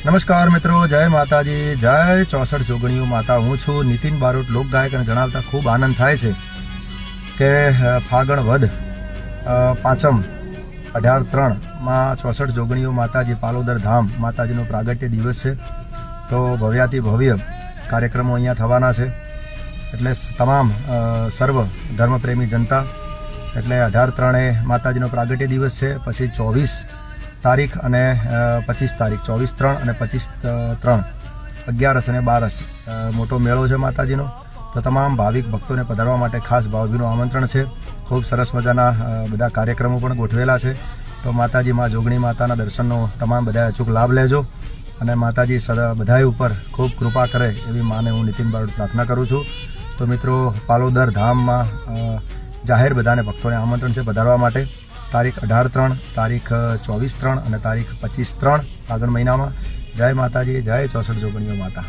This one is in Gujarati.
નમસ્કાર મિત્રો, જય માતાજી, જય ચોસઠ જોગણીઓ માતા. હું છું નીતિન બારોટ, લોકગાયક અને જણાવતા ખૂબ આનંદ થાય છે કે ફાગણ વધ પાંચમ, અઢાર ત્રણમાં ચોસઠ જોગણીઓ માતાજી પાલોદર ધામ માતાજીનો પ્રાગટ્ય દિવસ છે. તો ભવ્યાતિ ભવ્ય કાર્યક્રમો અહીંયા થવાના છે. એટલે તમામ સર્વ ધર્મપ્રેમી જનતા, એટલે અઢાર ત્રણે માતાજીનો પ્રાગટ્ય દિવસ છે. પછી ચોવીસ તારીખ અને પચીસ તારીખ, ચોવીસ ત્રણ અને પચીસ ત્રણ. અગિયારસ અને બારસ. મોટો મેળો છે માતાજીનો. તો તમામ ભાવિક ભક્તોને પધારવા માટે ખાસ ભાવભીનું આમંત્રણ છે. ખૂબ સરસ મજાના બધા કાર્યક્રમો પણ ગોઠવેલા છે. તો માતાજી માં જોગણી માતાના દર્શનનો તમામ બધા અચૂક લાભ લેજો. અને માતાજી સદા બધાય ઉપર ખૂબ કૃપા કરે એવી માને હું નીતિન બારોટ પ્રાર્થના કરું છું. તો મિત્રો, પાલોદર ધામમાં જાહેર બધાને ભક્તોને આમંત્રણ છે પધારવા માટે. તારીખ અઢાર ત્રણ, તારીખ ચોવીસ ત્રણ અને તારીખ પચીસ ત્રણ ફાગણ મહિનામાં. જય માતાજી, જય ચોસઠ જોગણીઓ માતા.